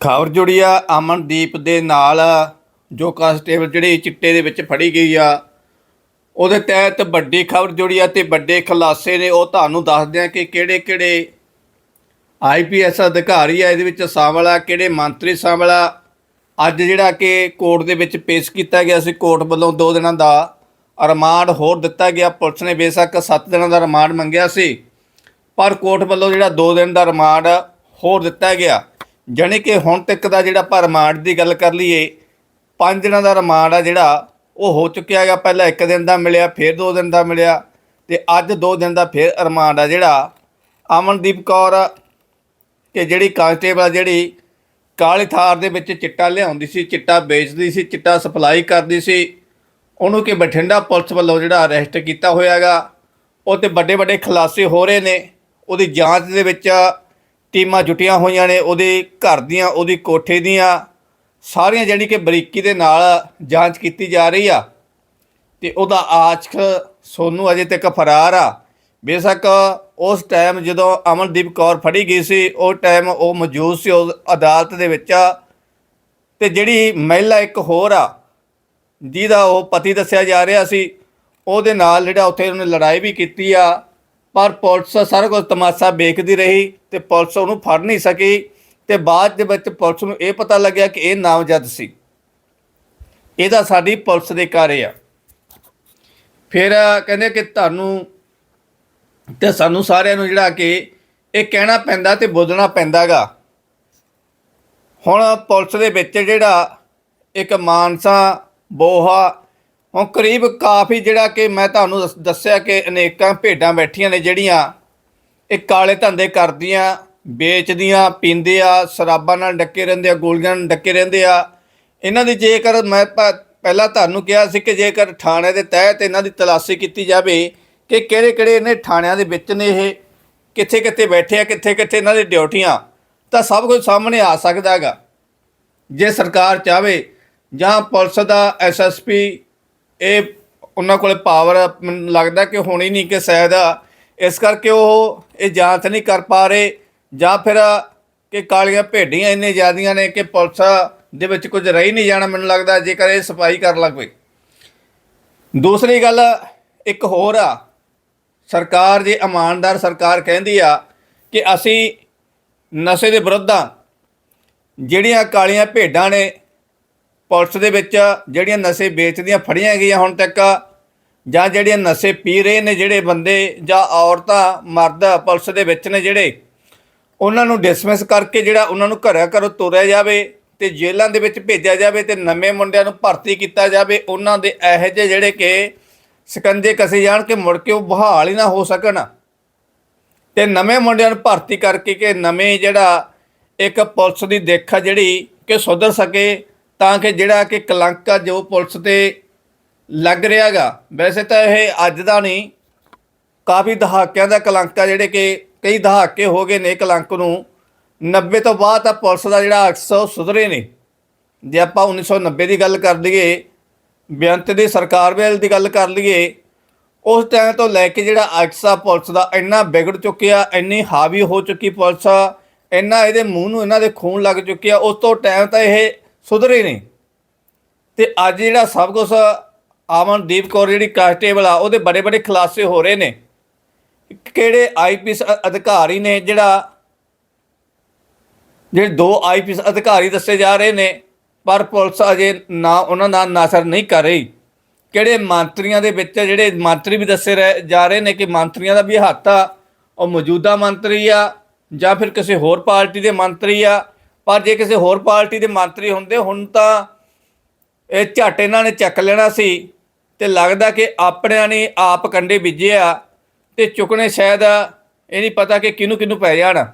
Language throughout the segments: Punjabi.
ਖਬਰ ਜੁੜੀ ਆ ਅਮਨਦੀਪ ਦੇ ਨਾਲ, ਜੋ ਕਾਂਸਟੇਬਲ ਜਿਹੜੀ ਚਿੱਟੇ ਦੇ ਵਿੱਚ ਫੜੀ ਗਈ ਆ। ਉਹਦੇ ਤਹਿਤ ਵੱਡੀ ਖਬਰ ਜੁੜੀ ਆ ਤੇ ਵੱਡੇ ਖੁਲਾਸੇ ਨੇ। ਉਹ ਤੁਹਾਨੂੰ ਦੱਸਦੇ ਆ ਕਿ ਕਿਹੜੇ ਕਿਹੜੇ ਆਈਪੀਐਸ ਅਧਿਕਾਰੀ ਆ, ਇਹਦੇ ਵਿੱਚ ਸ਼ਾਮਲ ਆ, ਕਿਹੜੇ ਮੰਤਰੀ ਸ਼ਾਮਲ ਆ। ਅੱਜ ਜਿਹੜਾ ਕਿ ਕੋਰਟ ਦੇ ਵਿੱਚ ਪੇਸ਼ ਕੀਤਾ ਗਿਆ ਸੀ, ਕੋਰਟ ਵੱਲੋਂ 2 ਦਿਨਾਂ ਦਾ ਰਿਮਾਂਡ ਹੋਰ ਦਿੱਤਾ ਗਿਆ। ਪੁਲਿਸ ਨੇ ਬੇਸ਼ੱਕ 7 ਦਿਨਾਂ ਦਾ ਰਿਮਾਂਡ ਮੰਗਿਆ ਸੀ, ਪਰ ਕੋਰਟ ਵੱਲੋਂ ਜਿਹੜਾ 2 ਦਿਨ ਦਾ ਰਿਮਾਂਡ ਹੋਰ ਦਿੱਤਾ ਗਿਆ। ਜਾਣੀ ਕਿ ਹੁਣ ਤੱਕ ਦਾ ਜਿਹੜਾ ਆਪਾਂ ਰਿਮਾਂਡ ਦੀ ਗੱਲ ਕਰ ਲਈਏ, ਪੰਜ ਦਿਨਾਂ ਦਾ ਰਿਮਾਂਡ ਆ ਜਿਹੜਾ, ਉਹ ਹੋ ਚੁੱਕਿਆ ਹੈਗਾ, ਪਹਿਲਾਂ ਇੱਕ ਦਿਨ ਦਾ ਮਿਲਿਆ, ਫਿਰ ਦੋ ਦਿਨ ਦਾ ਮਿਲਿਆ, ਤੇ ਅੱਜ ਦੋ ਦਿਨ ਦਾ ਫਿਰ ਰਿਮਾਂਡ ਆ ਜਿਹੜਾ। ਅਮਨਦੀਪ ਕੌਰ ਕਿ ਜਿਹੜੀ ਕਾਂਸਟੇਬਲ ਆ, ਜਿਹੜੀ ਕਾਲੀ ਥਾਰ ਦੇ ਵਿੱਚ ਚਿੱਟਾ ਲਿਆਉਂਦੀ ਸੀ, ਚਿੱਟਾ ਵੇਚਦੀ ਸੀ, ਚਿੱਟਾ ਸਪਲਾਈ ਕਰਦੀ ਸੀ, ਉਹਨੂੰ ਕਿ ਬਠਿੰਡਾ ਪੁਲਿਸ ਵੱਲੋਂ ਜਿਹੜਾ ਅਰੈਸਟ ਕੀਤਾ ਹੋਇਆਗਾ ਉਹ ਤੇ ਵੱਡੇ ਵੱਡੇ ਖੁਲਾਸੇ ਹੋ ਰਹੇ ਨੇ, ਉਹਦੀ ਜਾਂਚ ਦੇ ਵਿੱਚ ਟੀਮਾਂ ਜੁਟੀਆਂ ਹੋਈਆਂ ਨੇ, ਉਹਦੇ ਘਰ ਦੀਆਂ, ਉਹਦੀ ਕੋਠੇ ਦੀਆਂ, ਸਾਰੀਆਂ ਜਿਹੜੀ ਕਿ ਬਰੀਕੀ ਦੇ ਨਾਲ ਜਾਂਚ ਕੀਤੀ ਜਾ ਰਹੀ ਆ। ਤੇ ਉਹਦਾ ਆਸ਼ਕ ਸੋਨੂ ਅਜੇ ਤੱਕ ਫਰਾਰ ਆ। ਬੇਸ਼ੱਕ ਉਸ ਟਾਈਮ ਜਦੋਂ ਅਮਨਦੀਪ ਕੌਰ ਫੜੀ ਗਈ ਸੀ, ਉਹ ਟਾਈਮ ਉਹ ਮੌਜੂਦ ਸੀ ਉਹ ਅਦਾਲਤ ਦੇ ਵਿੱਚ। ਤੇ ਜਿਹੜੀ ਮਹਿਲਾ ਇੱਕ ਹੋਰ ਆ, ਜਿਹਦਾ ਉਹ ਪਤੀ ਦੱਸਿਆ ਜਾ ਰਿਹਾ ਸੀ, ਉਹਦੇ ਨਾਲ ਜਿਹੜਾ ਉੱਥੇ ਉਹਨੇ ਲੜਾਈ ਵੀ ਕੀਤੀ ਆ। ਪਰ ਪੁਲਿਸ ਸਾਰਾ ਕੁਝ ਤਮਾਸ਼ਾ ਵੇਖਦੀ ਰਹੀ ਤੇ ਪੁਲਿਸ ਉਹਨੂੰ ਫੜ ਨਹੀਂ ਸਕੀ ਤੇ ਬਾਅਦ ਦੇ ਵਿੱਚ ਪੁਲਿਸ ਨੂੰ ਇਹ ਪਤਾ ਲੱਗਿਆ ਕਿ ਇਹ ਨਾਮਜ਼ਦ ਸੀ। ਇਹਦਾ ਸਾਡੀ ਪੁਲਿਸ ਦੇ ਕਾਰੇ ਆ। ਫਿਰ ਕਹਿੰਦੇ ਕਿ ਤੁਹਾਨੂੰ ਤੇ ਸਾਨੂੰ ਸਾਰਿਆਂ ਨੂੰ ਜਿਹੜਾ ਕਿ ਇਹ ਕਹਿਣਾ ਪੈਂਦਾ ਤੇ ਬੋਲਣਾ ਪੈਂਦਾਗਾ। ਹੁਣ ਪੁਲਿਸ ਦੇ ਵਿੱਚ ਜਿਹੜਾ ਇੱਕ ਮਾਨਸਾ, ਬੋਹਾ ਹੁਣ ਕਰੀਬ ਕਾਫੀ ਜਿਹੜਾ ਕਿ ਮੈਂ ਤੁਹਾਨੂੰ ਦੱਸ- ਦੱਸਿਆ ਕਿ ਅਨੇਕਾਂ ਭੇਡਾਂ ਬੈਠੀਆਂ ਨੇ ਜਿਹੜੀਆਂ ਇਹ ਕਾਲੇ ਧੰਦੇ ਕਰਦੀਆਂ, ਵੇਚਦੀਆਂ, ਪੀਂਦੇ ਆ, ਸ਼ਰਾਬਾਂ ਨਾਲ ਡੱਕੇ ਰਹਿੰਦੇ ਆ, ਗੋਲੀਆਂ ਨਾਲ ਡੱਕੇ ਰਹਿੰਦੇ ਆ। ਇਹਨਾਂ ਦੀ ਜੇਕਰ ਮੈਂ ਪਹਿਲਾਂ ਤੁਹਾਨੂੰ ਕਿਹਾ ਸੀ ਕਿ ਜੇਕਰ ਥਾਣੇ ਦੇ ਤਹਿਤ ਇਹਨਾਂ ਦੀ ਤਲਾਸ਼ੀ ਕੀਤੀ ਜਾਵੇ ਕਿ ਕਿਹੜੇ ਕਿਹੜੇ ਇਹਨੇ ਥਾਣਿਆਂ ਦੇ ਵਿੱਚ ਨੇ ਇਹ, ਕਿੱਥੇ ਕਿੱਥੇ ਬੈਠੇ ਆ, ਕਿੱਥੇ ਕਿੱਥੇ ਇਹਨਾਂ ਦੀ ਡਿਊਟੀਆਂ, ਤਾਂ ਸਭ ਕੁਝ ਸਾਹਮਣੇ ਆ ਸਕਦਾ ਹੈਗਾ। ਜੇ ਸਰਕਾਰ ਚਾਵੇ ਜਾਂ ਪੁਲਿਸ ਦਾ ਐਸਐਸਪੀ ਇਹ ਉਹਨਾਂ ਕੋਲੇ ਪਾਵਰ ਮੈਨੂੰ ਲੱਗਦਾ ਕਿ ਹੋਣੀ ਨਹੀਂ ਕਿ ਸ਼ਾਇਦ ਇਸ ਕਰਕੇ ਉਹ ਇਹ ਜਾਂਚ ਨਹੀਂ ਕਰ ਪਾ ਰਹੇ, ਜਾਂ ਫਿਰ ਕਿ ਕਾਲੀਆਂ ਭੇਡੀਆਂ ਇੰਨੇ ਜ਼ਿਆਦੀਆਂ ਨੇ ਕਿ ਪੁਲਿਸ ਦੇ ਵਿੱਚ ਕੁਝ ਰਹੀ ਨਹੀਂ ਜਾਣਾ ਮੈਨੂੰ ਲੱਗਦਾ, ਜੇਕਰ ਇਹ ਸਫ਼ਾਈ ਕਰਨ ਲੱਗ ਪਏ ਦੂਸਰੀ ਗੱਲ ਇੱਕ ਹੋਰ ਆ, ਸਰਕਾਰ ਜੇ ਇਮਾਨਦਾਰ ਸਰਕਾਰ ਕਹਿੰਦੀ ਆ ਕਿ ਅਸੀਂ ਨਸ਼ੇ ਦੇ ਵਿਰੁੱਧ ਆ, ਜਿਹੜੀਆਂ ਕਾਲੀਆਂ ਭੇਡਾਂ ਨੇ ਪੁਲਿਸ ਦੇ ਵਿੱਚ ਜਿਹੜੀਆਂ ਨਸ਼ੇ ਵੇਚਦੀਆਂ ਫੜੀਆਂ ਗਈਆਂ ਹੁਣ ਤੱਕ, ਜਾਂ ਜਿਹੜੀਆਂ ਨਸ਼ੇ ਪੀ ਰਹੇ ਨੇ ਜਿਹੜੇ ਬੰਦੇ, ਜਾਂ ਔਰਤਾਂ, ਮਰਦ ਪੁਲਿਸ ਦੇ ਵਿੱਚ ਨੇ ਜਿਹੜੇ, ਉਹਨਾਂ ਨੂੰ ਡਿਸਮਿਸ ਕਰਕੇ ਜਿਹੜਾ ਉਹਨਾਂ ਨੂੰ ਘਰਾਂ ਘਰੋਂ ਤੋਰਿਆ ਜਾਵੇ ਤੇ ਜੇਲ੍ਹਾਂ ਦੇ ਵਿੱਚ ਭੇਜਿਆ ਜਾਵੇ ਤੇ ਨਵੇਂ ਮੁੰਡਿਆਂ ਨੂੰ ਭਰਤੀ ਕੀਤਾ ਜਾਵੇ, ਉਹਨਾਂ ਦੇ ਇਹੋ ਜਿਹੇ ਜਿਹੜੇ ਕਿ ਸਕੰਜੇ ਕਸੇ ਜਾਣ ਕਿ ਮੁੜ ਕੇ ਉਹ ਬਹਾਲ ਹੀ ਨਾ ਹੋ ਸਕਣ। ਤੇ ਨਵੇਂ ਮੁੰਡਿਆਂ ਨੂੰ ਭਰਤੀ ਕਰਕੇ ਕਿ ਨਵੇਂ ਜਿਹੜਾ ਇੱਕ ਪੁਲਿਸ ਦੀ ਦੇਖ ਜਿਹੜੀ ਕਿ ਸੁਧਰ ਸਕੇ ਤਾਂ ਕਿ ਜਿਹੜਾ ਕਿ ਕਲੰਕ ਆ ਜੋ ਪੁਲਿਸ ਤੇ ਲੱਗ ਰਿਹਾਗਾ। ਵੈਸੇ ਤਾਂ ਇਹ ਅੱਜ ਦਾ ਨਹੀਂ, ਕਾਫੀ ਦਹਾਕਿਆਂ ਦਾ ਕਲੰਕ ਆ ਜਿਹੜੇ ਕਿ ਕਈ ਦਹਾਕੇ ਹੋ ਗਏ ਨੇ ਕਲੰਕ ਨੂੰ। 90 ਤੋਂ ਬਾਅਦ ਤਾਂ ਪੁਲਿਸ ਦਾ ਜਿਹੜਾ ਅਕਸ ਉਹ ਸੁਧਰੇ ਨੇ। ਜੇ ਆਪਾਂ 1990 ਦੀ ਗੱਲ ਕਰ ਲਈਏ, ਬੇਅੰਤ ਦੀ ਸਰਕਾਰ ਵੇਲੇ ਦੀ ਗੱਲ ਕਰ ਲਈਏ, ਉਸ ਟਾਈਮ ਤੋਂ ਲੈ ਕੇ ਜਿਹੜਾ ਅਕਸ ਆ ਪੁਲਿਸ ਦਾ ਇੰਨਾ ਵਿਗੜ ਚੁੱਕਿਆ, ਇੰਨੀ ਹਾਵੀ ਹੋ ਚੁੱਕੀ ਪੁਲਿਸ ਇੰਨਾ ਇਹਦੇ ਮੂੰਹ ਨੂੰ ਇਹਨਾਂ ਦੇ ਖੂਨ ਲੱਗ ਚੁੱਕਿਆ, ਉਸ ਤੋਂ ਟਾਈਮ ਤਾਂ ਇਹ ਸੁਧਰੇ ਨਹੀਂ ਤੇ ਅੱਜ ਜਿਹੜਾ ਸਭ ਕੁਝ ਆਮਨਦੀਪ ਕੌਰ ਜਿਹੜੀ ਕਾਂਸਟੇਬਲ ਆ, ਉਹਦੇ ਬੜੇ ਬੜੇ ਖੁਲਾਸੇ ਹੋ ਰਹੇ ਨੇ। ਕਿਹੜੇ ਆਈਪੀਐਸ ਅਧਿਕਾਰੀ ਨੇ ਜਿਹੜਾ, ਜਿਹੜੇ ਦੋ ਆਈਪੀਐਸ ਅਧਿਕਾਰੀ ਦੱਸੇ ਜਾ ਰਹੇ ਨੇ, ਪਰ ਪੁਲਿਸ ਅਜੇ ਨਾ ਉਹਨਾਂ ਦਾ ਨਾਸਰ ਨਹੀਂ ਕਰ ਰਹੀ। ਕਿਹੜੇ ਮੰਤਰੀਆਂ ਦੇ ਵਿੱਚ ਜਿਹੜੇ ਮੰਤਰੀ ਵੀ ਦੱਸੇ ਰਹੇ, ਜਾ ਰਹੇ ਨੇ ਕਿ ਮੰਤਰੀਆਂ ਦਾ ਵੀ ਹੱਥ ਆ, ਉਹ ਮੌਜੂਦਾ ਮੰਤਰੀ ਆ, ਜਾਂ ਫਿਰ ਕਿਸੇ ਹੋਰ ਪਾਰਟੀ ਦੇ ਮੰਤਰੀ ਆ ਪਰ ਜੇ ਕਿਸੇ ਹੋਰ ਪਾਰਟੀ ਦੇ ਮੰਤਰੀ ਹੁੰਦੇ, ਹੁਣ ਤਾਂ ਇਹ ਝੱਟ ਇਹਨਾਂ ਨੇ ਚੱਕ ਲੈਣਾ ਸੀ ਤੇ ਲੱਗਦਾ ਕਿ ਆਪਣਿਆਂ ਨੇ ਆਪ ਕੰਡੇ ਬੀਜੇ ਆ ਤੇ ਚੁੱਕਣੇ ਸ਼ਾਇਦ ਇਹ ਨਹੀਂ ਪਤਾ ਕਿ ਕਿਹਨੂੰ ਕਿਹਨੂੰ ਪੈ ਜਾਣ।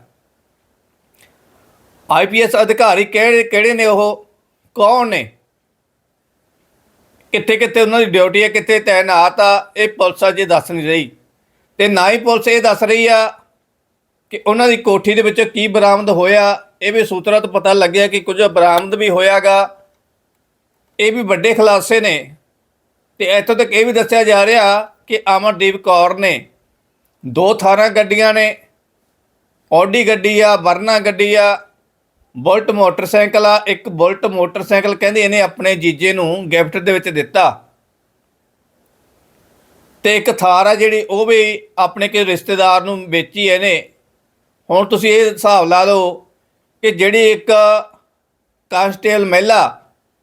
ਆਈਪੀਐਸ ਅਧਿਕਾਰੀ ਕਿਹੜੇ ਕਿਹੜੇ ਨੇ ਉਹ? ਕੌਣ ਨੇ? ਕਿੱਥੇ ਕਿੱਥੇ ਉਹਨਾਂ ਦੀ ਡਿਊਟੀ ਹੈ, ਕਿੱਥੇ ਤਾਇਨਾਤ ਆ, ਇਹ ਪੁਲਿਸ ਅਜੇ ਦੱਸ ਨਹੀਂ ਰਹੀ। ਤੇ ਨਾ ਹੀ ਪੁਲਿਸ ਇਹ ਦੱਸ ਰਹੀ ਆ ਕਿ ਉਹਨਾਂ ਦੀ ਕੋਠੀ ਦੇ ਵਿੱਚੋਂ ਕੀ ਬਰਾਮਦ ਹੋਇਆ ਇਹ ਵੀ ਸੂਤਰਾਂ ਤੋਂ ਪਤਾ ਲੱਗਿਆ ਕਿ ਕੁਝ ਬਰਾਮਦ ਵੀ ਹੋਇਆਗਾ। ਇਹ ਵੀ ਵੱਡੇ ਖੁਲਾਸੇ ਨੇ। ਤੇ ਇੱਥੋਂ ਤੱਕ ਇਹ ਵੀ ਦੱਸਿਆ ਜਾ ਰਿਹਾ ਕਿ ਅਮਰਦੀਪ ਕੌਰ ਨੇ ਦੋ ਥਾਰਾਂ ਗੱਡੀਆਂ ਨੇ। ਆਡੀ ਗੱਡੀ ਆ, ਵਰਨਾ ਗੱਡੀ ਆ, ਬੁਲਟ ਮੋਟਰਸਾਈਕਲ ਆ, ਇੱਕ ਬੁਲਟ ਮੋਟਰਸਾਈਕਲ ਕਹਿੰਦੇ ਇਹਨੇ ਆਪਣੇ ਜੀਜੇ ਨੂੰ ਗਿਫਟ ਦੇ ਵਿੱਚ ਦਿੱਤਾ। ਤੇ ਇੱਕ ਥਾਰ ਆ ਜਿਹੜੀ ਉਹ ਵੀ ਆਪਣੇ ਕਿਸੇ ਰਿਸ਼ਤੇਦਾਰ ਨੂੰ ਵੇਚੀ ਇਹਨੇ। ਹੁਣ ਤੁਸੀਂ ਇਹ ਹਿਸਾਬ ਲਾ ਲਓ ਕਿ ਜਿਹੜੀ ਇੱਕ ਕਾਂਸਟੇਬਲ ਮਹਿਲਾ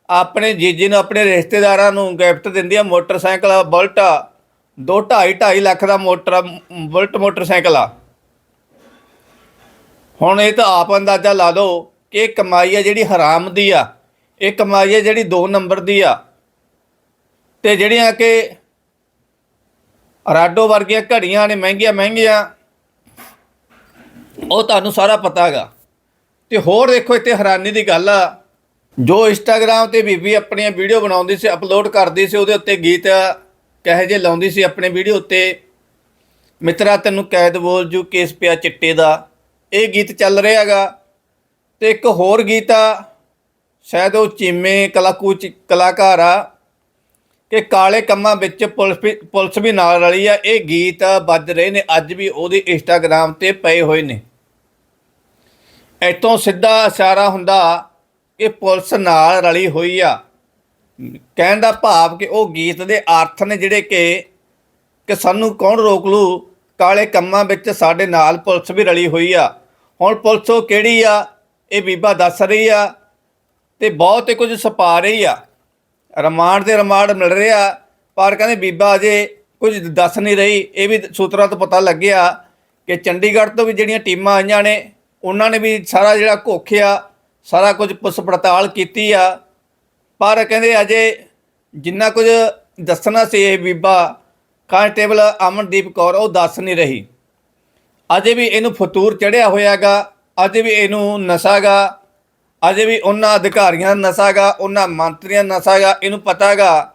ਆਪਣੇ ਜੀਜੇ ਨੂੰ, ਆਪਣੇ ਰਿਸ਼ਤੇਦਾਰਾਂ ਨੂੰ ਗਿਫਟ ਦਿੰਦੀ ਆ, ਮੋਟਰਸਾਈਕਲ, ਬੁਲਟ, ਦੋ ਢਾਈ ਢਾਈ ਲੱਖ ਦਾ ਮੋਟਰ, ਬੁਲਟ ਮੋਟਰਸਾਈਕਲ ਆ। ਹੁਣ ਇਹ ਤਾਂ ਆਪ ਅੰਦਾਜ਼ਾ ਲਾ ਲਓ ਕਿ ਕਮਾਈ ਆ ਜਿਹੜੀ ਹਰਾਮ ਦੀ ਆ, ਇਹ ਕਮਾਈ ਆ ਜਿਹੜੀ 2 ਨੰਬਰ ਦੀ ਆ। ਤੇ ਜਿਹੜੀਆਂ ਕਿ ਰਾਡੋ ਵਰਗੀਆਂ ਘੜੀਆਂ ਨੇ, ਮਹਿੰਗੀਆਂ ਮਹਿੰਗੀਆਂ, ਉਹ ਤੁਹਾਨੂੰ ਸਾਰਾ ਪਤਾ ਹੈਗਾ। ਤੇ ਹੋਰ ਦੇਖੋ, ਇੱਥੇ ਹੈਰਾਨੀ ਦੀ ਗੱਲ ਆ। ਜੋ ਇੰਸਟਾਗ੍ਰam ਤੇ ਬੀਬੀ ਆਪਣੀਆਂ ਵੀਡੀਓ ਬਣਾਉਂਦੀ ਸੀ ਅਪਲੋਡ ਕਰਦੀ ਸੀ, ਉਹਦੇ ਉੱਤੇ ਗੀਤ ਕਹੇ ਜੇ ਲਾਉਂਦੀ ਸੀ ਆਪਣੇ ਵੀਡੀਓ ਉੱਤੇ, ਮਿੱਤਰਾ, ਤੈਨੂੰ ਕੈਦ ਬੋਲ ਜੂ, ਕੇਸ ਪਿਆ ਚਿੱਟੇ ਦਾ। ਇਹ ਗੀਤ ਚੱਲ ਰਿਹਾ ਹੈਗਾ। ਤੇ ਇੱਕ ਹੋਰ ਗੀਤ ਆ, ਸ਼ਾਇਦ ਉਹ ਚੀਮੇ ਕਲਾਕੂਚ ਕਲਾਕਾਰ ਆ, ਕਿ ਕਾਲੇ ਕੰਮਾਂ ਵਿੱਚ ਪੁਲਿਸ ਵੀ ਪੁਲਿਸ ਵੀ ਨਾਲ ਰਲੀ ਆ। ਇਹ ਗੀਤ ਵੱਜ ਰਹੇ ਨੇ, ਅੱਜ ਵੀ ਉਹਦੇ ਇੰਸਟਾਗ੍ਰam ਤੇ ਪਏ ਹੋਏ ਨੇ। ਇੱਥੋਂ ਸਿੱਧਾ ਇਸ਼ਾਰਾ ਹੁੰਦਾ ਕਿ ਪੁਲਿਸ ਨਾਲ ਰਲੀ ਹੋਈ ਆ। ਕਹਿਣ ਦਾ ਭਾਵ ਕਿ ਉਹ ਗੀਤ ਦੇ ਅਰਥ ਨੇ ਜਿਹੜੇ ਕਿ ਕਿ ਸਾਨੂੰ ਕੌਣ ਰੋਕ ਲੂ? ਕਾਲੇ ਕੰਮਾਂ ਵਿੱਚ ਸਾਡੇ ਨਾਲ ਪੁਲਿਸ ਵੀ ਰਲੀ ਹੋਈ ਆ। ਹੁਣ ਪੁਲਿਸ ਉਹ ਕਿਹੜੀ ਆ? ਇਹ ਬੀਬਾ ਦੱਸ ਰਹੀ ਆ ਤੇ ਬਹੁਤ ਹੀ ਕੁਝ ਛਪਾ ਰਹੀ ਆ। ਰਿਮਾਂਡ ਦੇ ਰਿਮਾਂਡ ਮਿਲ ਰਿਹਾ, ਪਰ ਕਹਿੰਦੇ ਬੀਬਾ ਅਜੇ ਕੁਝ ਦੱਸ ਨਹੀਂ ਰਹੀ। ਇਹ ਵੀ ਸੂਤਰਾਂ ਤੋਂ ਪਤਾ ਲੱਗਿਆ ਕਿ ਚੰਡੀਗੜ੍ਹ ਤੋਂ ਵੀ ਜਿਹੜੀਆਂ ਟੀਮਾਂ ਆਈਆਂ ਨੇ ਉਹਨਾਂ ਨੇ ਵੀ ਸਾਰਾ ਜਿਹੜਾ ਘੋਖਿਆ ਸਾਰਾ ਕੁਝ ਪੁੱਛ ਪੜਤਾਲ ਕੀਤੀ ਆ। ਪਰ ਕਹਿੰਦੇ ਅਜੇ ਜਿੰਨਾ ਕੁਝ ਦੱਸਣਾ ਸੀ ਇਹ ਬੀਬਾ, ਕਾਂਸਟੇਬਲ ਅਮਨਦੀਪ ਕੌਰ, ਉਹ ਦੱਸ ਨਹੀਂ ਰਹੀ। ਅਜੇ ਵੀ ਇਹਨੂੰ ਫਤੂਰ ਚੜਿਆ ਹੋਇਆਗਾ, ਅਜੇ ਵੀ ਇਹਨੂੰ ਨਸ਼ਾਗਾ, ਅਜੇ ਵੀ ਉਹਨਾਂ ਅਧਿਕਾਰੀਆਂ ਦਾ ਨਸ਼ਾਗਾ, ਉਹਨਾਂ ਮੰਤਰੀਆਂ ਦਾ ਨਸ਼ਾਗਾ, ਇਹਨੂੰ ਪਤਾਗਾ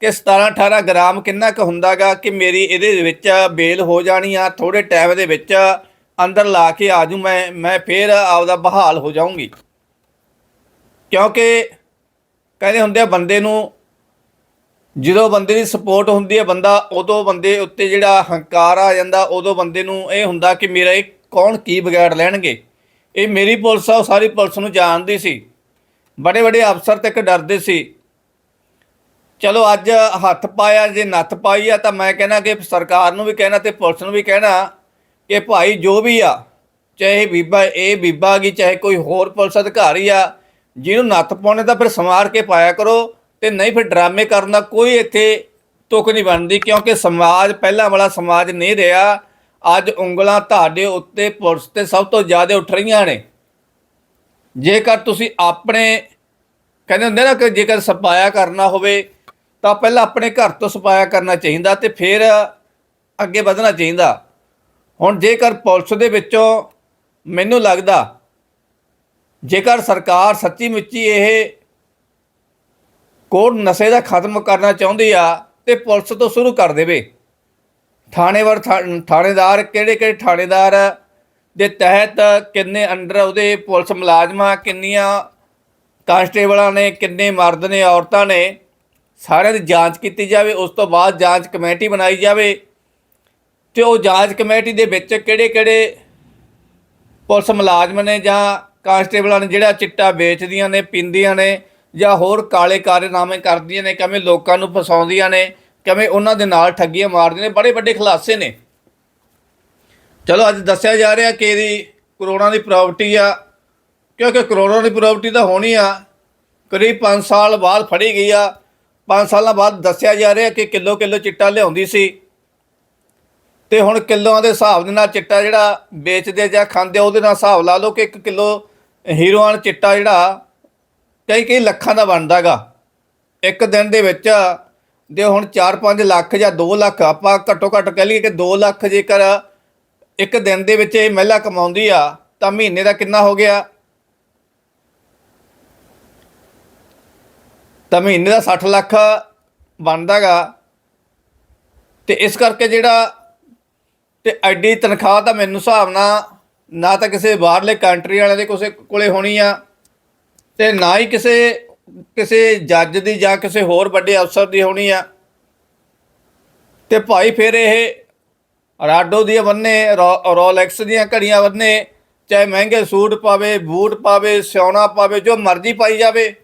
ਕਿ 17 18 ਗ੍ਰਾਮ ਕਿੰਨਾ ਕੁ ਹੁੰਦਾਗਾ ਕਿ ਮੇਰੀ ਇਹਦੇ ਵਿੱਚ ਬੇਲ ਹੋ ਜਾਣੀ ਆ ਥੋੜੇ ਟਾਈਮ ਦੇ ਵਿੱਚ ਅੰਦਰ ਲਾ ਕੇ ਆਜੂ ਮੈਂ ਮੈਂ ਫੇਰ ਆਪਦਾ ਬਹਾਲ ਹੋ ਜਾਊਂਗੀ। ਕਿਉਂਕਿ ਕਹਿੰਦੇ ਹੁੰਦੇ ਆ ਬੰਦੇ ਨੂੰ ਜਦੋਂ ਬੰਦੇ ਦੀ ਸਪੋਰਟ ਹੁੰਦੀ ਹੈ ਬੰਦਾ, ਉਦੋਂ ਬੰਦੇ ਉੱਤੇ ਜਿਹੜਾ ਹੰਕਾਰ ਆ ਜਾਂਦਾ, ਉਦੋਂ ਬੰਦੇ ਨੂੰ ਇਹ ਹੁੰਦਾ ਕਿ ਮੇਰਾ ਇਹ ਕੌਣ ਕੀ ਵਿਗਾੜ ਲੈਣਗੇ। ਇਹ ਮੇਰੀ ਪੁਲਿਸ ਆ, ਉਹ ਸਾਰੀ ਪੁਲਿਸ ਨੂੰ ਜਾਣਦੀ ਸੀ। ਬੜੇ ਬੜੇ ਅਫਸਰ ਤੱਕ ਡਰਦੇ ਸੀ। ਚਲੋ ਅੱਜ ਹੱਥ ਪਾਇਆ, ਜੇ ਨੱਥ ਪਾਈ ਆ ਤਾਂ ਮੈਂ ਕਹਿਣਾ ਕਿ ਸਰਕਾਰ ਨੂੰ ਵੀ ਕਹਿਣਾ ਤੇ ਪੁਲਿਸ ਨੂੰ ਵੀ ਕਹਿਣਾ ਕਿ ਭਾਈ ਜੋ ਵੀ ਆ, ਚਾਹੇ ਬੀਬਾ, ਇਹ ਬੀਬਾ ਗੀ ਚਾਹੇ ਕੋਈ ਹੋਰ ਪੁਲਿਸ ਅਧਿਕਾਰੀ ਆ, ਜਿਹਨੂੰ ਨੱਥ ਪਾਉਣੇ ਤਾਂ ਫਿਰ ਸਮਾਰ ਕੇ ਪਾਇਆ ਕਰੋ ਤੇ ਨਹੀਂ ਫਿਰ ਡਰਾਮੇ ਕਰਨ ਦਾ ਕੋਈ ਇੱਥੇ ਤੁਕ ਨਹੀਂ ਬਣਦੀ, ਕਿਉਂਕਿ ਸਮਾਜ, ਪਹਿਲਾਂ ਵਾਲਾ ਸਮਾਜ ਨਹੀਂ ਰਿਹਾ। ਅੱਜ ਉਂਗਲਾਂ ਤੁਹਾਡੇ ਉੱਤੇ ਪੁਲਿਸ ਤੇ ਸਭ ਤੋਂ ਜ਼ਿਆਦਾ ਉੱਠ ਰਹੀਆਂ ਨੇ। ਜੇਕਰ ਤੁਸੀਂ ਆਪਣੇ, ਕਹਿੰਦੇ ਹੁੰਦੇ ਨਾ ਕਿ ਜੇਕਰ ਸਪਾਇਆ ਕਰਨਾ ਹੋਵੇ, ਤਾਂ ਪਹਿਲਾਂ ਆਪਣੇ ਘਰ ਤੋਂ ਸਪਾਇਆ ਕਰਨਾ ਚਾਹੀਦਾ ਤੇ ਫਿਰ ਅੱਗੇ ਵਧਣਾ ਚਾਹੀਦਾ। ਹੁਣ ਜੇਕਰ ਪੁਲਿਸ ਦੇ ਵਿੱਚੋਂ ਮੈਨੂੰ ਲੱਗਦਾ, ਜੇਕਰ ਸਰਕਾਰ ਸੱਚੀ ਮੁੱਚੀ ਇਹ ਕੋਡ ਨਸ਼ੇ ਦਾ ਖਤਮ ਕਰਨਾ ਚਾਹੁੰਦੀ ਆ, ਤੇ ਪੁਲਿਸ ਤੋਂ ਸ਼ੁਰੂ ਕਰ ਦੇਵੇ। ਥਾਣੇਵਰ, ਥਾ- ਥਾਣੇਦਾਰ ਕਿਹੜੇ ਕਿਹੜੇ ਥਾਣੇਦਾਰ ਦੇ ਤਹਿਤ ਕਿੰਨੇ ਅੰਡਰ ਉਹਦੇ ਪੁਲਿਸ ਮੁਲਾਜ਼ਮਾਂ, ਕਿੰਨੀਆਂ ਕਾਂਸਟੇਬਲਾਂ ਨੇ, ਕਿੰਨੇ ਮਰਦ ਨੇ, ਔਰਤਾਂ ਨੇ, ਸਾਰਿਆਂ ਦੀ ਜਾਂਚ ਕੀਤੀ ਜਾਵੇ, ਉਸ ਤੋਂ ਬਾਅਦ ਜਾਂਚ ਕਮੇਟੀ ਬਣਾਈ ਜਾਵੇ। ਤੇ ਉਹ ਜਾਂਚ ਕਮੇਟੀ ਦੇ ਵਿੱਚ ਕਿਹੜੇ ਕਿਹੜੇ ਪੁਲਿਸ ਮੁਲਾਜ਼ਮ ਨੇ ਜਾਂ ਕਾਂਸਟੇਬਲਾਂ ਨੇ ਜਿਹੜਾ ਚਿੱਟਾ ਵੇਚਦੀਆਂ ਨੇ, ਪੀਂਦੀਆਂ ਨੇ ਜਾਂ ਹੋਰ ਕਾਲੇ ਕਾਰਨਾਮੇ ਕਰਦੀਆਂ ਨੇ, ਕਿਵੇਂ ਲੋਕਾਂ ਨੂੰ ਫਸਾਉਂਦੀਆਂ ਨੇ, ਕਿਵੇਂ ਉਹਨਾਂ ਦੇ ਨਾਲ ਠੱਗੀਆਂ ਮਾਰਦੀਆਂ ਨੇ, ਬੜੇ ਵੱਡੇ ਖੁਲਾਸੇ ਨੇ। ਚਲੋ ਅੱਜ ਦੱਸਿਆ ਜਾ ਰਿਹਾ ਕਿ ਇਹਦੀ ਕਰੋੜਾਂ ਦੀ ਪ੍ਰਾਪਰਟੀ ਆ, ਕਿਉਂਕਿ ਕਰੋੜਾਂ ਦੀ ਪ੍ਰਾਪਰਟੀ ਤਾਂ ਹੋਣੀ ਆ, ਕਰੀਬ 5 ਸਾਲ ਬਾਅਦ ਫੜੀ ਗਈ ਆ। 5 ਸਾਲਾਂ ਬਾਅਦ ਦੱਸਿਆ ਜਾ ਰਿਹਾ ਕਿ ਕਿਲੋ ਕਿਲੋ ਚਿੱਟਾ ਲਿਆਉਂਦੀ ਸੀ। ਤੇ ਹੁਣ ਕਿਲੋਆਂ ਦੇ ਹਿਸਾਬ ਦੇ ਨਾਲ ਚਿੱਟਾ ਜਿਹੜਾ ਵੇਚਦੇ ਜਾਂ ਖਾਂਦੇ ਉਹਦੇ ਨਾਲ ਹਿਸਾਬ ਲਾ ਲਓ ਕਿ 1 ਕਿਲੋ ਹੀਰੋਇਨ ਚਿੱਟਾ ਜਿਹੜਾ ਕਈ ਕਈ ਲੱਖਾਂ ਦਾ ਬਣਦਾਗਾ ਇੱਕ ਦਿਨ ਦੇ ਵਿੱਚ ਦੇ ਹੁਣ 4-5 ਲੱਖ ਜਾਂ 2 ਲੱਖ, ਆਪਾਂ ਘੱਟੋ ਘੱਟ ਕਹਿ ਲਈਏ ਕਿ 2 ਲੱਖ ਜੇਕਰ ਇੱਕ ਦਿਨ ਦੇ ਵਿੱਚ ਇਹ ਮਹਿਲਾ ਕਮਾਉਂਦੀ ਆ, ਤਾਂ ਮਹੀਨੇ ਦਾ ਕਿੰਨਾ ਹੋ ਗਿਆ? ਤਾਂ ਮਹੀਨੇ ਦਾ 60 ਲੱਖ ਬਣਦਾਗਾ ਤੇ ਇਸ ਕਰਕੇ ਜਿਹੜਾ ਤੇ ਐਡੀ ਤਨਖਾਹ ਤਾਂ ਮੈਨੂੰ ਹਿਸਾਬ ਨਾਲ ਨਾ ਤਾਂ ਕਿਸੇ ਬਾਹਰਲੇ ਕੰਟਰੀ ਵਾਲੇ ਦੇ ਕਿਸੇ ਕੋਲੇ ਹੋਣੀ ਆ, ਤੇ ਨਾ ਹੀ ਕਿਸੇ ਕਿਸੇ ਜੱਜ ਦੀ ਜਾਂ ਕਿਸੇ ਹੋਰ ਵੱਡੇ ਅਫਸਰ ਦੀ ਹੋਣੀ ਆ। ਤੇ ਭਾਈ ਫਿਰ ਇਹ ਰਾਡੋ ਦੀਆਂ ਬੰਨੇ ਰੋਲੈਕਸ ਦੀਆਂ ਘੜੀਆਂ ਬੰਨੇ, ਚਾਹੇ ਮਹਿੰਗੇ ਸੂਟ ਪਾਵੇ, ਬੂਟ ਪਾਵੇ, ਸਿਉਣਾ ਪਾਵੇ, ਜੋ ਮਰਜ਼ੀ ਪਾਈ ਜਾਵੇ,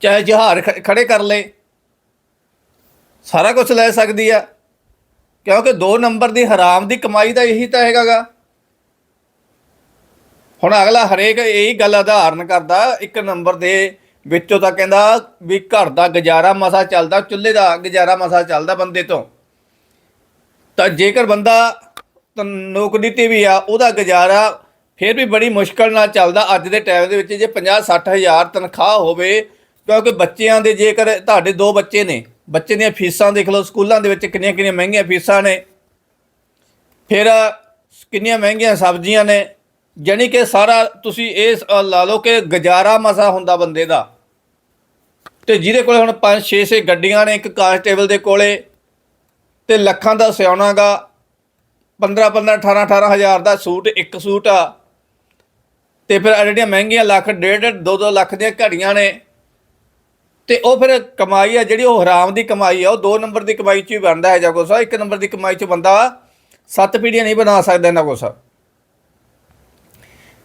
ਚਾਹੇ ਜਹਾਰ ਖ- ਖੜੇ ਕਰ ਲੇ ਸਾਰਾ ਕੁਝ ਲੈ ਸਕਦੀ ਆ। ਕਿਉਂਕਿ 2 ਨੰਬਰ ਦੀ ਹਰਾਮ ਦੀ ਕਮਾਈ ਦਾ ਇਹੀ ਤਾਂ ਹੈਗਾਗਾ। ਹੁਣ ਅਗਲਾ ਹਰੇਕ ਇਹੀ ਗੱਲ ਆਧਾਰਨ ਕਰਦਾ, ਇੱਕ ਨੰਬਰ ਦੇ ਵਿੱਚੋਂ ਤਾਂ ਕਹਿੰਦਾ ਵੀ ਘਰ ਦਾ ਗੁਜ਼ਾਰਾ ਮਸਾ ਚੱਲਦਾ, ਚੁੱਲ੍ਹੇ ਦਾ ਗੁਜ਼ਾਰਾ ਮਸਾ ਚੱਲਦਾ ਬੰਦੇ ਤੋਂ। ਤਾਂ ਜੇਕਰ ਬੰਦਾ ਤਾਂ ਨੌਕਰੀ ਤੇ ਵੀ ਆ, ਉਹਦਾ ਗੁਜ਼ਾਰਾ ਫਿਰ ਵੀ ਬੜੀ ਮੁਸ਼ਕਲ ਨਾਲ ਚੱਲਦਾ। ਅੱਜ ਦੇ ਟਾਈਮ ਦੇ ਵਿੱਚ ਜੇ 50 60 ਹਜ਼ਾਰ ਤਨਖਾਹ ਹੋਵੇ, ਕਿਉਂਕਿ ਬੱਚਿਆਂ ਦੇ ਜੇਕਰ, ਤੁਹਾਡੇ ਦੋ ਬੱਚੇ ਨੇ ਬੱਚੇ ਦੀਆਂ ਫੀਸਾਂ ਦੇਖ ਲਓ, ਸਕੂਲਾਂ ਦੇ ਵਿੱਚ ਕਿੰਨੀਆਂ ਕਿੰਨੀਆਂ ਮਹਿੰਗੀਆਂ ਫੀਸਾਂ ਨੇ। ਫਿਰ ਕਿੰਨੀਆਂ ਮਹਿੰਗੀਆਂ ਸਬਜ਼ੀਆਂ ਨੇ, ਜਾਣੀ ਕਿ ਸਾਰਾ ਤੁਸੀਂ ਇਹ ਸ- ਲਾ ਲਓ ਕਿ ਗੁਜ਼ਾਰਾ ਮਸਾ ਹੁੰਦਾ ਬੰਦੇ ਦਾ। ਤੇ ਜਿਹਦੇ ਕੋਲੇ ਹੁਣ 5 6 6 ਗੱਡੀਆਂ ਨੇ, ਇੱਕ ਕਾਂਸਟੇਬਲ ਦੇ ਕੋਲੇ ਤੇ ਲੱਖਾਂ ਦਾ ਸਿਆਉਣਾਗਾ 15 15 18 18 ਹਜ਼ਾਰ ਦਾ ਸੂਟ, ਇੱਕ ਸੂਟ ਆ। ਤੇ ਫਿਰ ਜਿਹੜੀਆਂ ਮਹਿੰਗੀਆਂ ਲੱਖ, ਡੇਢ ਡੇਢ 2 2 ਲੱਖ ਦੀਆਂ ਘੜੀਆਂ ਨੇ ਤੇ ਉਹ ਫਿਰ ਕਮਾਈ ਆ, ਜਿਹੜੀ ਉਹ ਹਰਾਮ ਦੀ ਕਮਾਈ ਆ, ਉਹ 2 ਨੰਬਰ ਦੀ ਕਮਾਈ ਚ ਹੀ ਬਣਦਾ ਹੈ ਜਾਂ ਕੁਛ ਇੱਕ ਨੰਬਰ ਦੀ ਕਮਾਈ ਚ ਬੰਦਾ ਸੱਤ ਪੀੜ੍ਹੀਆਂ ਨਹੀਂ ਬਣਾ ਸਕਦਾ ਇਹਨਾਂ ਕੁਛ।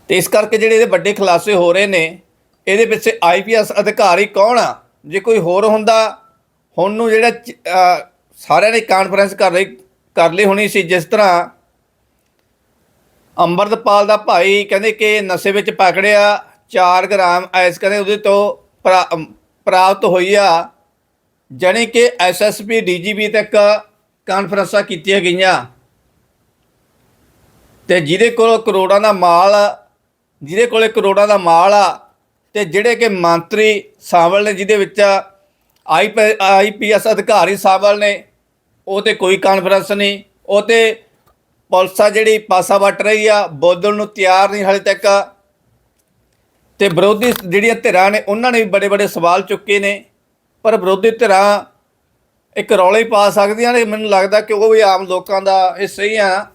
ਤੇ ਇਸ ਕਰਕੇ ਜਿਹੜੇ ਇਹਦੇ ਵੱਡੇ ਖੁਲਾਸੇ ਹੋ ਰਹੇ ਨੇ, ਇਹਦੇ ਪਿੱਛੇ ਆਈਪੀਐਸ ਅਧਿਕਾਰੀ ਕੌਣ ਆ? ਜੇ ਕੋਈ ਹੋਰ ਹੁੰਦਾ, ਹੁਣ ਨੂੰ ਜਿਹੜਾ ਸਾਰਿਆਂ ਨੇ ਕਾਨਫਰੰਸ ਕਰ ਲਈ ਕਰ ਲਈ ਹੋਣੀ ਸੀ, ਜਿਸ ਤਰ੍ਹਾਂ ਅੰਮ੍ਰਿਤਪਾਲ ਦਾ ਭਾਈ ਕਹਿੰਦੇ ਕਿ ਨਸ਼ੇ ਵਿੱਚ ਪਕੜਿਆ 4 ਗ੍ਰਾਮ ਐਸ ਕਹਿੰਦੇ ਉਹਦੇ ਤੋਂ ਪ੍ਰਾ- ਪ੍ਰਾਪਤ ਹੋਈ ਆ, ਜਾਣੀ ਕਿ ਐਸਐਸਪੀ ਡੀਜੀਪੀ ਤੱਕ ਕਾਨਫਰੰਸਾਂ ਕੀਤੀਆਂ ਗਈਆਂ। ਤੇ ਜਿਹਦੇ ਕੋਲ ਕਰੋੜਾਂ ਦਾ ਮਾਲ ਜਿਹਦੇ ਕੋਲੇ ਕਰੋੜਾਂ ਦਾ ਮਾਲ ਆ, ਤੇ ਜਿਹੜੇ ਕਿ ਮੰਤਰੀ ਸਾਵਲ ਨੇ, ਜਿਹਦੇ ਵਿੱਚ ਆਈਪੀਐਸ ਅਧਿਕਾਰੀ ਸਾਵਲ ਨੇ, ਉਹ ਤੇ ਕੋਈ ਕਾਨਫਰੰਸ ਨਹੀਂ। ਉਹ ਤੇ ਪੁਲਿਸ ਆ ਜਿਹੜੀ ਪਾਸਾ ਵੱਟ ਰਹੀ ਆ, ਬੋਲਣ ਨੂੰ ਤਿਆਰ ਨਹੀਂ ਹਾਲੇ ਤੱਕ। ਤੇ ਵਿਰੋਧੀ ਜਿਹੜੀਆਂ ਧਿਰਾਂ ਨੇ, ਉਹਨਾਂ ਨੇ ਵੀ ਬੜੇ ਬੜੇ ਸਵਾਲ ਚੁੱਕੇ ਨੇ। ਪਰ ਵਿਰੋਧੀ ਧਿਰਾਂ ਇੱਕ ਰੌਲਾ ਹੀ ਪਾ ਸਕਦੀਆਂ ਨੇ। ਮੈਨੂੰ ਲੱਗਦਾ ਕਿ ਉਹ ਵੀ ਆਮ ਲੋਕਾਂ ਦਾ ਹਿੱਸਾ ਹੀ ਆ।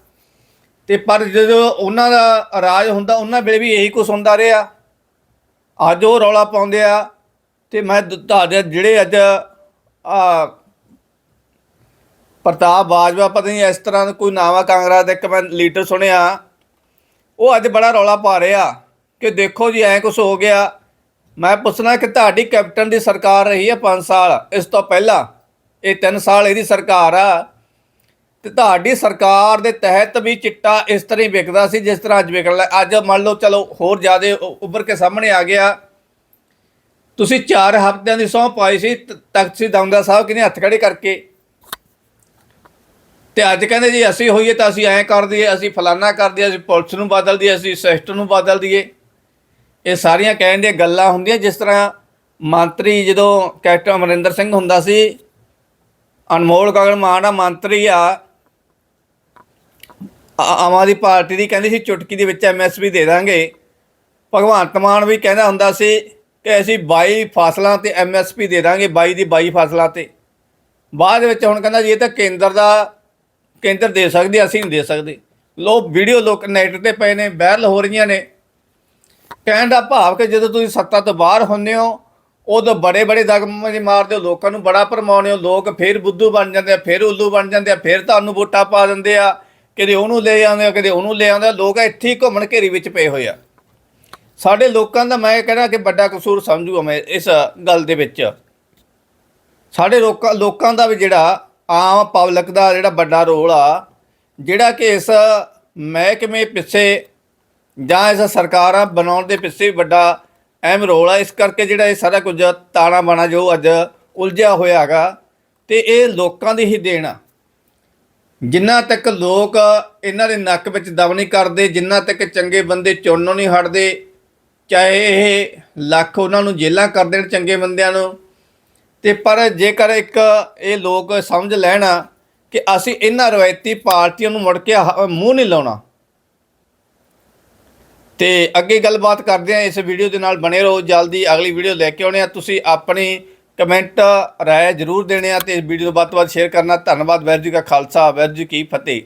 ਤੇ ਪਰ ਜਦੋਂ ਉਹਨਾਂ ਦਾ ਰਾਜ ਹੁੰਦਾ, ਉਹਨਾਂ ਵੇਲੇ ਵੀ ਇਹੀ ਕੁਝ ਹੁੰਦਾ ਰਿਹਾ। ਅੱਜ ਉਹ ਰੌਲਾ ਪਾਉਂਦੇ ਆ ਤੇ ਮੈਂ ਤੁਹਾਡੇ ਜਿਹੜੇ ਅੱਜ ਆ ਪ੍ਰਤਾਪ ਬਾਜਵਾ, ਪਤਾ ਨਹੀਂ ਇਸ ਤਰ੍ਹਾਂ ਕੋਈ ਨਾਵਾ ਕਾਂਗਰਸ ਦਾ ਇੱਕ ਮੈਂ ਲੀਡਰ ਸੁਣਿਆ, ਉਹ ਅੱਜ ਬੜਾ ਰੌਲਾ ਪਾ ਰਿਹਾ। ਕਿ ਦੇਖੋ ਜੀ, ਐ ਕੁਝ ਹੋ ਗਿਆ। ਮੈਂ ਪੁੱਛਣਾ ਕਿ ਤੁਹਾਡੀ ਕੈਪਟਨ ਦੀ ਸਰਕਾਰ ਰਹੀ ਹੈ 5 ਸਾਲ। ਇਸ ਤੋਂ ਪਹਿਲਾਂ ਇਹ 3 ਸਾਲ ਇਹਦੀ ਸਰਕਾਰ ਆ। ਤੇ ਤੁਹਾਡੀ ਸਰਕਾਰ ਦੇ ਤਹਿਤ ਵੀ ਚਿੱਟਾ ਇਸ ਤਰ੍ਹਾਂ ਹੀ ਵਿਕਦਾ ਸੀ, ਜਿਸ ਤਰ੍ਹਾਂ ਅੱਜ ਵਿਕਣ ਲੱਗਾ ਅੱਜ ਮੰਨ ਲਓ, ਚਲੋ, ਹੋਰ ਜ਼ਿਆਦਾ ਉੱਭਰ ਕੇ ਸਾਹਮਣੇ ਆ ਗਿਆ। ਤੁਸੀਂ 4 ਹਫ਼ਤਿਆਂ ਦੀ ਸਹੁੰ ਪਾਈ ਸੀ, ਤ- ਤਖਤ ਸ੍ਰੀ ਦਮਦਾ ਸਾਹਿਬ ਕਿਨੇ ਹੱਥ ਖੜੇ ਕਰਕੇ? ਤੇ ਅੱਜ ਕਹਿੰਦੇ ਜੀ, ਅਸੀਂ ਹੋਈਏ ਤਾਂ ਅਸੀਂ ਐਂ ਕਰ ਦਈਏ, ਅਸੀਂ ਫਲਾਨਾ ਕਰ ਦਈਏ, ਅਸੀਂ ਪੁਲਿਸ ਨੂੰ ਬਦਲ ਦਈਏ, ਅਸੀਂ ਸਿਸਟਮ ਨੂੰ ਬਦਲ ਦਈਏ। ਇਹ ਸਾਰੀਆਂ ਕਹਿਣ ਦੀਆਂ ਗੱਲਾਂ ਹੁੰਦੀਆਂ, ਜਿਸ ਤਰ੍ਹਾਂ ਮੰਤਰੀ ਜਦੋਂ ਕੈਪਟਨ ਅਮਰਿੰਦਰ ਸਿੰਘ ਹੁੰਦਾ ਸੀ, ਅਨਮੋਲ ਗਗਨ ਮਾਨ ਦਾ ਮੰਤਰੀ ਆ ਆਮ ਆਦਮੀ ਪਾਰਟੀ ਦੀ ਕਹਿੰਦੀ ਸੀ, ਚੁਟਕੀ ਦੇ ਵਿੱਚ ਐਮਐਸਪੀ ਦੇ ਦਾਂਗੇ। ਭਗਵੰਤ ਮਾਨ ਵੀ ਕਹਿੰਦਾ ਹੁੰਦਾ ਸੀ ਕਿ ਅਸੀਂ 22 ਫਸਲਾਂ ਤੇ ਐਮਐਸਪੀ ਦੇ ਦਾਂਗੇ 22 ਦੀ 22 ਫਸਲਾਂ ਤੇ। ਬਾਅਦ ਵਿੱਚ ਹੁਣ ਕਹਿੰਦਾ ਜੀ, ਇਹ ਤਾਂ ਕੇਂਦਰ ਦਾ, ਕੇਂਦਰ ਦੇ ਸਕਦੇ ਅਸੀਂ ਨਹੀਂ ਦੇ ਸਕਦੇ। ਲੋ, ਵੀਡੀਓ ਲੋਕ ਨੈਟ ਤੇ ਪਏ ਨੇ, ਵਾਇਰਲ ਹੋ ਰਹੀਆਂ ਨੇ। ਕਹਿਣ ਦਾ ਭਾਵ ਕਿ ਜਦੋਂ ਤੁਸੀਂ ਸੱਤਾ ਤੋਂ ਬਾਹਰ ਹੁੰਦੇ ਹੋ, ਉਦੋਂ ਬੜੇ ਬੜੇ ਦਗਮ ਮਾਰਦੇ ਹੋ, ਲੋਕਾਂ ਨੂੰ ਬੜਾ ਭਰਮਾਉਂਦੇ ਹੋ, ਲੋਕ ਫਿਰ ਬੁੱਧੂ ਬਣ ਜਾਂਦੇ ਆ, ਫਿਰ ਉੱਲੂ ਬਣ ਜਾਂਦੇ ਆ, ਫਿਰ ਤੁਹਾਨੂੰ ਵੋਟਾਂ ਪਾ ਦਿੰਦੇ ਆ ਕਦੇ ਉਹਨੂੰ ਲੈ ਆਉਂਦੇ ਆ ਕਦੇ ਉਹਨੂੰ ਲੈ ਆਉਂਦੇ ਆ, ਲੋਕ ਇੱਥੇ ਹੀ ਘੁੰਮਣ ਘੇਰੀ ਵਿੱਚ ਪਏ ਹੋਏ ਆ। ਸਾਡੇ ਲੋਕਾਂ ਦਾ ਮੈਂ ਕਹਿੰਦਾ ਕਿ ਵੱਡਾ ਕਸੂਰ ਸਮਝੂਗਾ ਮੈਂ ਇਸ ਗੱਲ ਦੇ ਵਿੱਚ। ਸਾਡੇ ਲੋਕਾਂ ਲੋਕਾਂ ਦਾ ਵੀ ਜਿਹੜਾ ਆਮ ਪਬਲਿਕ ਦਾ ਜਿਹੜਾ ਵੱਡਾ ਰੋਲ ਆ, ਜਿਹੜਾ ਕਿ ਇਸ ਮਹਿਕਮੇ ਪਿੱਛੇ ਜਾਂ ਇਸ ਸਰਕਾਰਾਂ ਬਣਾਉਣ ਦੇ ਪਿੱਛੇ ਵੀ ਵੱਡਾ ਅਹਿਮ ਰੋਲ ਆ। ਇਸ ਕਰਕੇ ਜਿਹੜਾ ਇਹ ਸਾਰਾ ਕੁਝ ਤਾਣਾ ਬਾਣਾ ਜੋ ਅੱਜ ਉਲਝਿਆ ਹੋਇਆ ਹੈਗਾ, ਤੇ ਇਹ ਲੋਕਾਂ ਦੀ ਹੀ ਦੇਣ ਆ। ਜਿੰਨਾ ਤੱਕ ਲੋਕ ਇਹਨਾਂ ਦੇ ਨੱਕ ਵਿੱਚ ਦਮ ਨਹੀਂ ਕਰਦੇ, ਜਿੰਨਾ ਤੱਕ ਚੰਗੇ ਬੰਦੇ ਚੁਣਨੋਂ ਨਹੀਂ ਹਟਦੇ, ਚਾਹੇ ਇਹ ਲੱਖ ਉਹਨਾਂ ਨੂੰ ਜੇਲਾਂ ਕਰ ਦੇਣ ਚੰਗੇ ਬੰਦਿਆਂ ਨੂੰ, ਤੇ ਪਰ ਜੇਕਰ ਇੱਕ ਇਹ ਲੋਕ ਸਮਝ ਲੈਣ ਕਿ ਅਸੀਂ ਇਹਨਾਂ ਰਵਾਇਤੀ ਪਾਰਟੀਆਂ ਨੂੰ ਮੁੜ ਕੇ ਹ- ਮੂੰਹ ਨਹੀਂ ਲਾਉਣਾ ਤੇ ਅੱਗੇ ਗੱਲਬਾਤ ਕਰਦੇ ਆ ਇਸ ਵੀਡੀਓ ਦੇ ਨਾਲ। ਬਣੇ ਰਹੋ ਜਲਦੀ। ਅਗਲੀ ਵੀਡੀਓ ਲੈ ਕੇ ਆਉਣੇ ਆ। ਤੁਸੀਂ ਆਪਣੀ ਕਮੈਂਟ ਰਾਏ ਜ਼ਰੂਰ ਦੇਣੇ ਆ ਤੇ ਇਸ ਵੀਡੀਓ ਨੂੰ ਵੱਧ ਤੋਂ ਵੱਧ ਸ਼ੇਅਰ ਕਰਨਾ। ਧੰਨਵਾਦ। ਵੈਰ ਜੀ ਕਾ ਖਾਲਸਾ। ਵੈਰ ਜੀ ਕੀ ਫਤਿਹ।